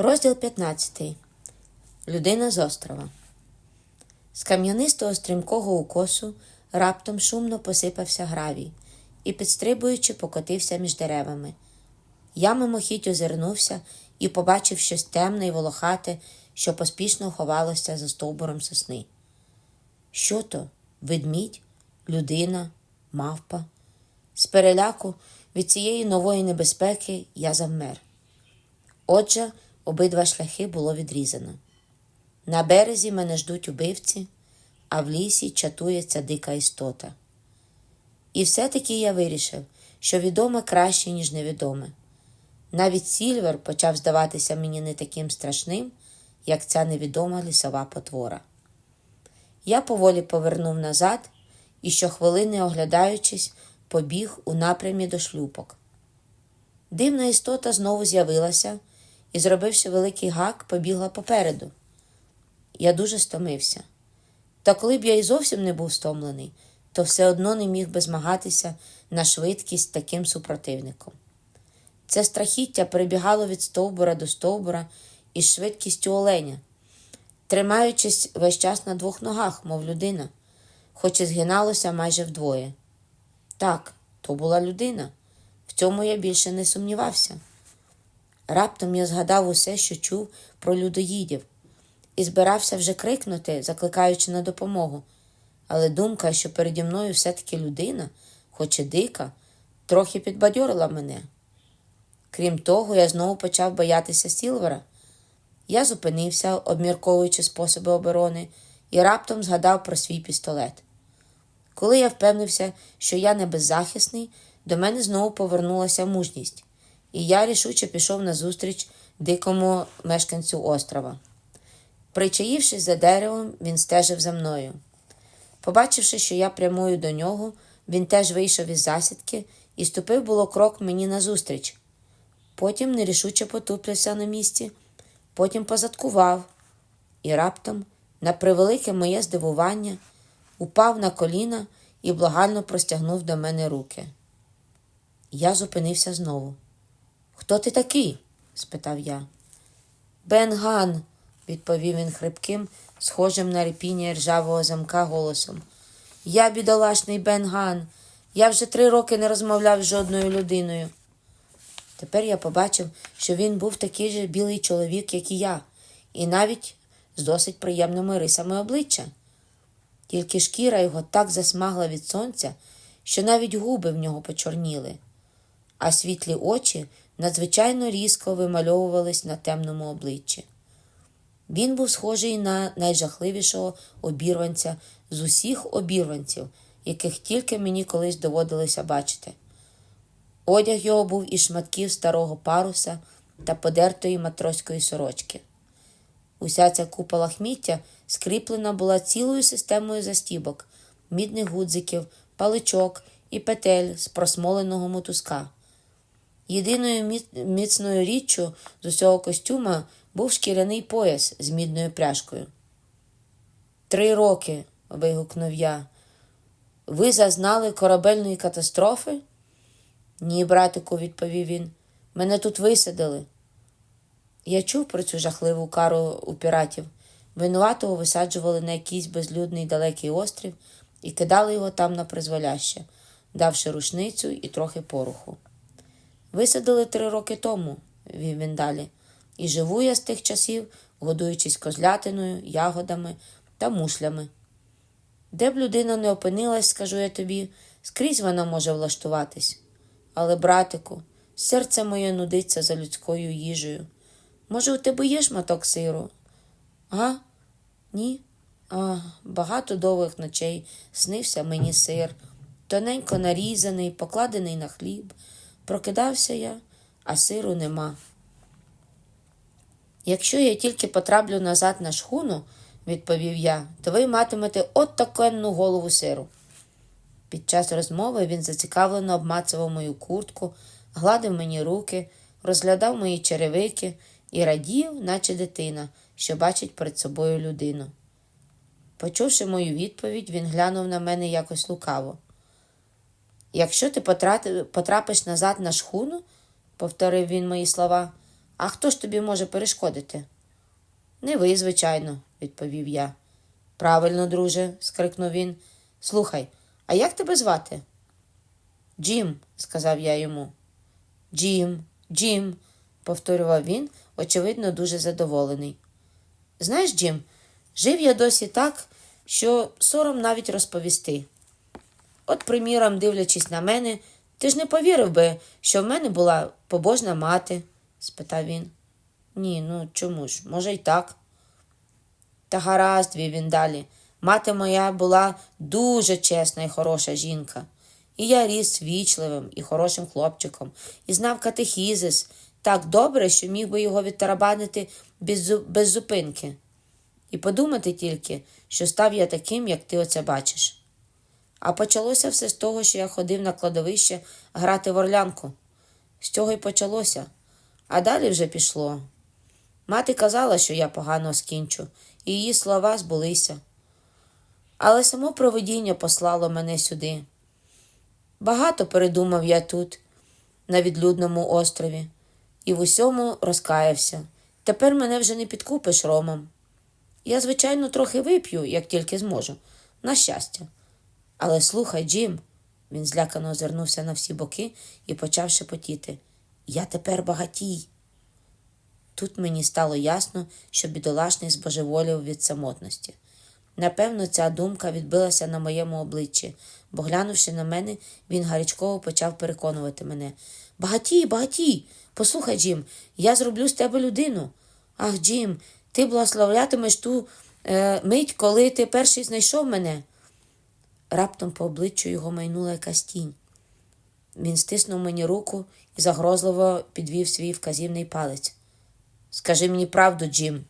Розділ 15. Людина з острова. З кам'янистого стрімкого укосу раптом шумно посипався гравій і, підстрибуючи, покотився між деревами. Я мимохідь озирнувся і побачив щось темне й волохате, що поспішно ховалося за стовбуром сосни. Що то? Ведмідь, людина, мавпа. З переляку від цієї нової небезпеки я завмер. Отже, обидва шляхи було відрізано. На березі мене ждуть убивці, а в лісі чатується дика істота. І все-таки я вирішив, що відоме краще, ніж невідоме. Навіть Сільвер почав здаватися мені не таким страшним, як ця невідома лісова потвора. Я поволі повернув назад і, щохвилини оглядаючись, побіг у напрямі до шлюпок. Дивна істота знову з'явилася і, зробивши великий гак, побігла попереду. Я дуже стомився. Та коли б я і зовсім не був стомлений, то все одно не міг би змагатися на швидкість таким супротивником. Це страхіття перебігало від стовбура до стовбура із швидкістю оленя, тримаючись весь час на двох ногах, мов людина, хоч і згиналося майже вдвоє. Так, то була людина. В цьому я більше не сумнівався. Раптом я згадав усе, що чув про людоїдів, і збирався вже крикнути, закликаючи на допомогу. Але думка, що переді мною все-таки людина, хоч і дика, трохи підбадьорила мене. Крім того, я знову почав боятися Сілвера. Я зупинився, обмірковуючи способи оборони, і раптом згадав про свій пістолет. Коли я впевнився, що я не беззахисний, до мене знову повернулася мужність, і я рішуче пішов назустріч дикому мешканцю острова. Причаївшись за деревом, він стежив за мною. Побачивши, що я прямую до нього, він теж вийшов із засідки і ступив було крок мені назустріч. Потім нерішуче потупився на місці, потім позадкував і раптом, на превелике моє здивування, упав на коліна і благально простягнув до мене руки. Я зупинився знову. Хто ти такий? спитав я. Бен Ган, відповів він хрипким, схожим на репіння ржавого замка голосом. Я бідолашний Бен Ган. Я вже три роки не розмовляв з жодною людиною. Тепер я побачив, що він був такий же білий чоловік, як і я, і навіть з досить приємними рисами обличчя. Тільки шкіра його так засмагла від сонця, що навіть губи в нього почорніли, а світлі очі надзвичайно різко вимальовувались на темному обличчі. Він був схожий на найжахливішого обірванця з усіх обірванців, яких тільки мені колись доводилося бачити. Одяг його був із шматків старого паруса та подертої матроської сорочки. Уся ця купа лахміття скріплена була цілою системою застібок, мідних гудзиків, паличок і петель з просмоленого мотузка. Єдиною міцною річчю з усього костюма був шкіряний пояс з мідною пряжкою. Три роки. вигукнув я. Ви зазнали корабельної катастрофи? Ні, братику, відповів він. Мене тут висадили. Я чув про цю жахливу кару у піратів. Винуватого висаджували на якийсь безлюдний далекий острів і кидали його там на призволяще, давши рушницю і трохи пороху. Висадили три роки тому, вів він далі, і живу я з тих часів, годуючись козлятиною, ягодами та мушлями. Де б людина не опинилась, скажу я тобі, скрізь вона може влаштуватись. Але, братику, серце моє нудиться за людською їжею. Може, у тебе є шматок сиру? А? Ні? А, багато довгих ночей снився мені сир, тоненько нарізаний, покладений на хліб. Прокидався я, а сиру нема. Якщо я тільки потраплю назад на шхуну, відповів я, то ви матимете от такенну голову сиру. Під час розмови він зацікавлено обмацував мою куртку, гладив мені руки, розглядав мої черевики і радів, наче дитина, що бачить перед собою людину. Почувши мою відповідь, він глянув на мене якось лукаво. Якщо ти потрапиш назад на шхуну, повторив він мої слова, А хто ж тобі може перешкодити? Не ви, звичайно, відповів я. Правильно, друже, скрикнув він. Слухай, а як тебе звати? Джим, сказав я йому. Джим, Джим, повторював він, очевидно, дуже задоволений. Знаєш, Джим, жив я досі так, що сором навіть розповісти. От, приміром, дивлячись на мене, ти ж не повірив би, що в мене була побожна мати? спитав він. Ні, ну чому ж, може, й так. Та гаразд, вів він далі. Мати моя була дуже чесна і хороша жінка. І я ріс вічливим і хорошим хлопчиком, і знав катехізис так добре, що міг би його відтарабанити без, без зупинки. І подумати тільки, що став я таким, як ти оце бачиш. А почалося все з того, що я ходив на кладовище грати в орлянку. З цього й почалося. А далі вже пішло. Мати казала, що я погано скінчу, і її слова збулися. Але само провидіння послало мене сюди. Багато передумав я тут, на відлюдному острові, і в усьому розкаявся. Тепер мене вже не підкупиш ромом. Я, звичайно, трохи вип'ю, як тільки зможу, на щастя. Але слухай, Джим, він злякано озирнувся на всі боки і почав шепотіти. Я тепер багатій. Тут мені стало ясно, що бідолашний збожеволів від самотності. Напевно, ця думка відбилася на моєму обличчі, бо, глянувши на мене, він гарячково почав переконувати мене. Багатій, багатій. Послухай, Джим, я зроблю з тебе людину. Ах, Джим, ти благословлятимеш ту е, мить, коли ти перший знайшов мене. Раптом по обличчю його майнула якась тінь. Він стиснув мені руку і загрозливо підвів свій вказівний палець. Скажи мені правду, Джим.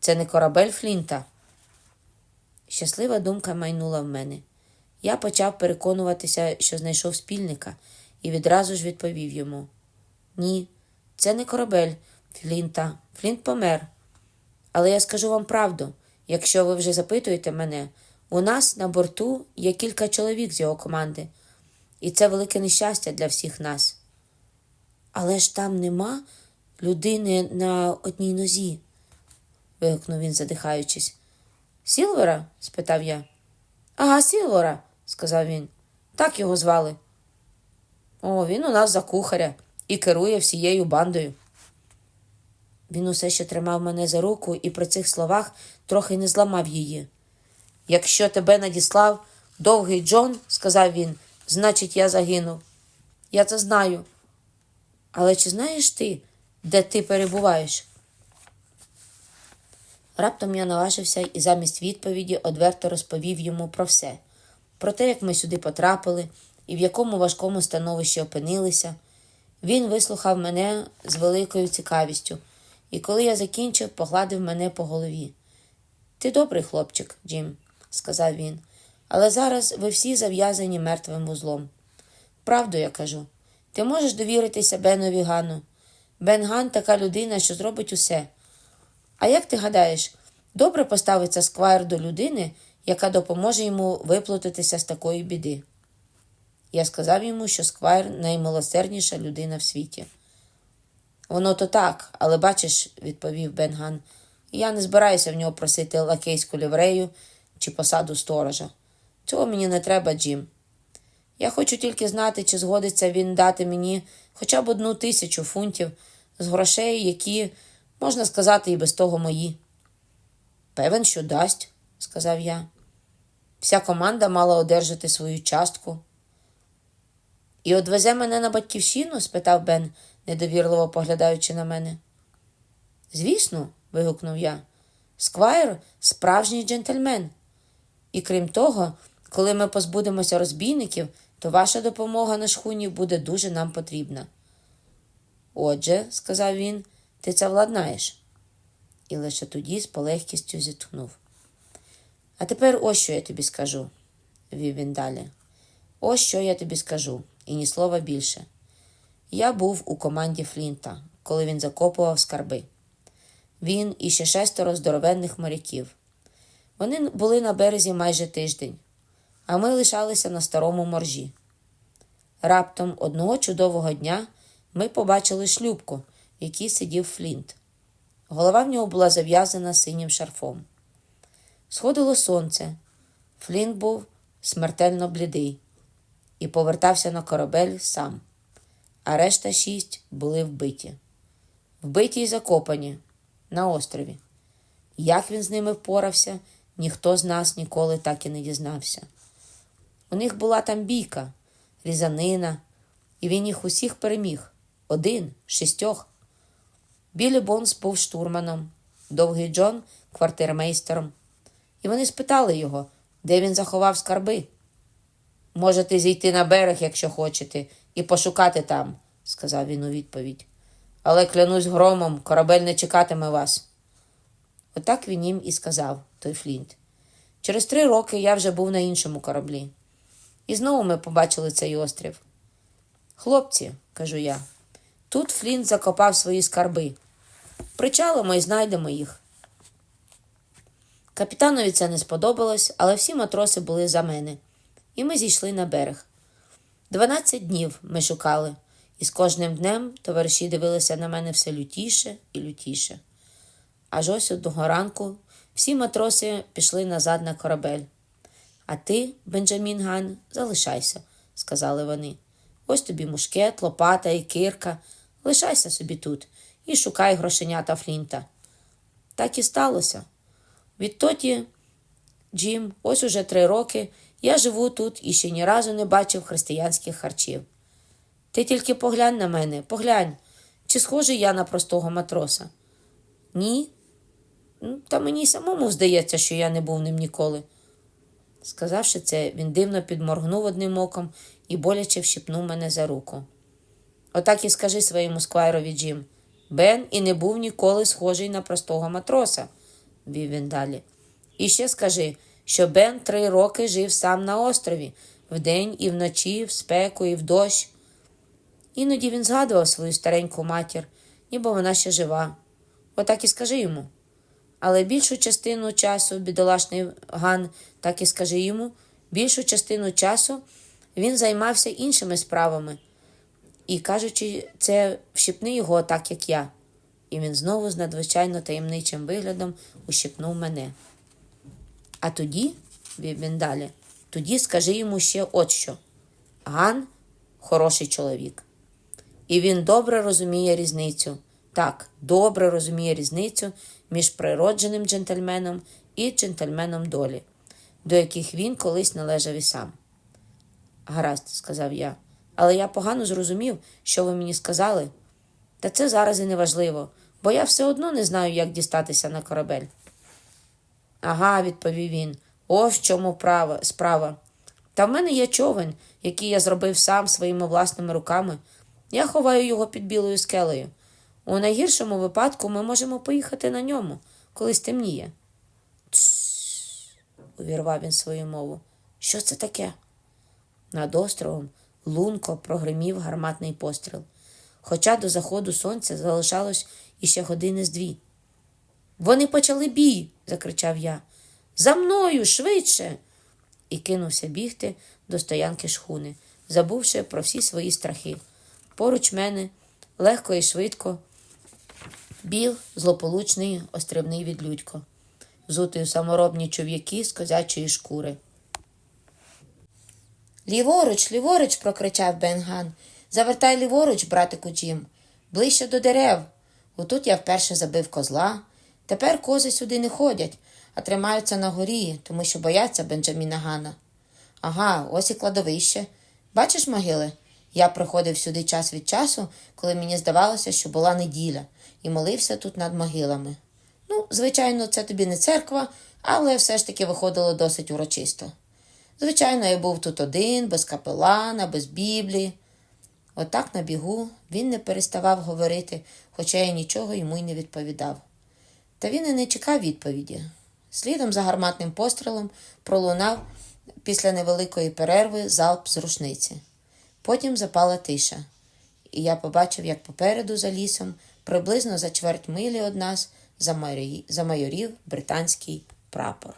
Це не корабель Флінта. Щаслива думка майнула в мене. Я почав переконуватися, що знайшов спільника, і відразу ж відповів йому: Ні, це не корабель Флінта. Флінт помер. Але я скажу вам правду, якщо ви вже запитуєте мене, у нас на борту є кілька чоловік з його команди, і це велике нещастя для всіх нас. Але ж там нема людини на одній нозі, вигукнув він, задихаючись. Сілвера? спитав я. Ага, Сілвера, сказав він. Так його звали. О, він у нас за кухаря і керує всією бандою. Він усе ще тримав мене за руку і при цих словах трохи не зламав її. Якщо тебе надіслав довгий Джон, сказав він, значить, я загинув. Я це знаю. Але чи знаєш ти, де ти перебуваєш? Раптом я наважився і замість відповіді одверто розповів йому про все, про те, як ми сюди потрапили і в якому важкому становищі опинилися. Він вислухав мене з великою цікавістю, і коли я закінчив, погладив мене по голові. Ти добрий хлопчик, Джим, сказав він, але зараз ви всі зав'язані мертвим вузлом. Правду я кажу, ти можеш довіритися Бенові Гану. Бен Ган така людина, що зробить усе. А як ти гадаєш, добре поставиться сквайр до людини, яка допоможе йому виплутатися з такої біди? Я сказав йому, що сквайр наймилосердніша людина в світі. Воно то так, але бачиш, відповів Бенган, я не збираюся в нього просити лакейську ліврею чи посаду сторожа. Цього мені не треба, Джим. Я хочу тільки знати, чи згодиться він дати мені хоча б одну тисячу фунтів з грошей, які, можна сказати, і без того мої. Певен, що дасть, сказав я. Вся команда мала одержати свою частку. І одвезе мене на батьківщину? спитав Бен, недовірливо поглядаючи на мене. Звісно, вигукнув я. Сквайр справжній джентльмен. І крім того, коли ми позбудемося розбійників, то ваша допомога на шхуні буде дуже нам потрібна. Отже, сказав він, ти це владнаєш. І лише тоді з полегкістю зітхнув. А тепер ось що я тобі скажу, вів він далі. Ось що я тобі скажу, і ні слова більше. Я був у команді Флінта, коли він закопував скарби. Він і ще шестеро здоровенних моряків. Вони були на березі майже тиждень, а ми лишалися на старому моржі. Раптом одного чудового дня ми побачили шлюбку, в якій сидів Флінт. Голова в нього була зав'язана синім шарфом. Сходило сонце. Флінт був смертельно блідий і повертався на корабель сам, а решта шість були вбиті. Вбиті й закопані на острові. Як він з ними впорався, ніхто з нас ніколи так і не дізнався. У них була там бійка, різанина, і він їх усіх переміг. Один, шістьох. Білі Бонс був штурманом, довгий Джон квартирмейстером. І вони спитали його, де він заховав скарби. Можете зійти на берег, якщо хочете, і пошукати там, сказав він у відповідь. Але клянусь громом, корабель не чекатиме вас. Отак він їм і сказав, той Флінт. Через три роки я вже був на іншому кораблі. І знову ми побачили цей острів. Хлопці, кажу я, тут Флінт закопав свої скарби. Причалимо і знайдемо їх. Капітанові це не сподобалось, але всі матроси були за мене, і ми зійшли на берег. Дванадцять днів ми шукали, і з кожним днем товариші дивилися на мене все лютіше і лютіше. Аж ось одного ранку всі матроси пішли назад на корабель. А ти, Бенджамін Ган, залишайся, сказали вони. Ось тобі мушкет, лопата і кирка. Лишайся собі тут і шукай грошенята Флінта. Так і сталося. Відтоді, Джим, ось уже три роки я живу тут і ще ні разу не бачив християнських харчів. Ти тільки поглянь на мене, поглянь, чи схожий я на простого матроса? Ні. Та мені самому здається, що я не був ним ніколи. Сказавши це, він дивно підморгнув одним оком і боляче вщипнув мене за руку. Отак і скажи своєму сквайрові Джим. Бен і не був ніколи схожий на простого матроса, вів він далі. І ще скажи, що Бен три роки жив сам на острові, вдень і вночі, в спеку і в дощ. Іноді він згадував свою стареньку матір, ніби вона ще жива. Отак і скажи йому. Але більшу частину часу, бідолашний Ган, так і скажи йому, більшу частину часу він займався іншими справами. І, кажучи, це вщипни його так, як я. І він знову з надзвичайно таємничим виглядом ущипнув мене. А тоді, вів він далі, тоді скажи йому ще от що. Ган хороший чоловік. І він добре розуміє різницю. Так, добре розуміє різницю між природженим джентльменом і джентльменом долі, до яких він колись належав і сам. Гаразд, сказав я, але я погано зрозумів, що ви мені сказали. Та це зараз і не важливо, бо я все одно не знаю, як дістатися на корабель. Ага, відповів він. Ось в чому права, справа. Та в мене є човен, який я зробив сам своїми власними руками. Я ховаю його під білою скелею. У найгіршому випадку ми можемо поїхати на ньому, коли стемніє. Увірвав він свою мову. Що це таке? Над островом лунко прогримів гарматний постріл, хоча до заходу сонця залишалось іще години з дві. Вони почали бій, закричав я. За мною швидше. І кинувся бігти до стоянки шхуни, забувши про всі свої страхи. Поруч мене легко і швидко біг злополучний острівний відлюдько, взутий у саморобні чов'яки з козячої шкури. Ліворуч, ліворуч, прокричав Бенган. Завертай ліворуч, братику Джим, ближче до дерев. Отут я вперше забив козла. Тепер кози сюди не ходять, а тримаються на горі, тому що бояться Бенджаміна Гана. Ага, ось і кладовище. Бачиш могили? Я приходив сюди час від часу, коли мені здавалося, що була неділя, і молився тут над могилами. Ну, звичайно, це тобі не церква, але все ж таки виходило досить урочисто. Звичайно, я був тут один, без капелана, без біблії. Отак на бігу він не переставав говорити, хоча я нічого йому й не відповідав. Та він і не чекав відповіді. Слідом за гарматним пострілом пролунав після невеликої перерви залп з рушниці. Потім запала тиша, і я побачив, як попереду за лісом, приблизно за чверть милі од нас, замайорів британський прапор.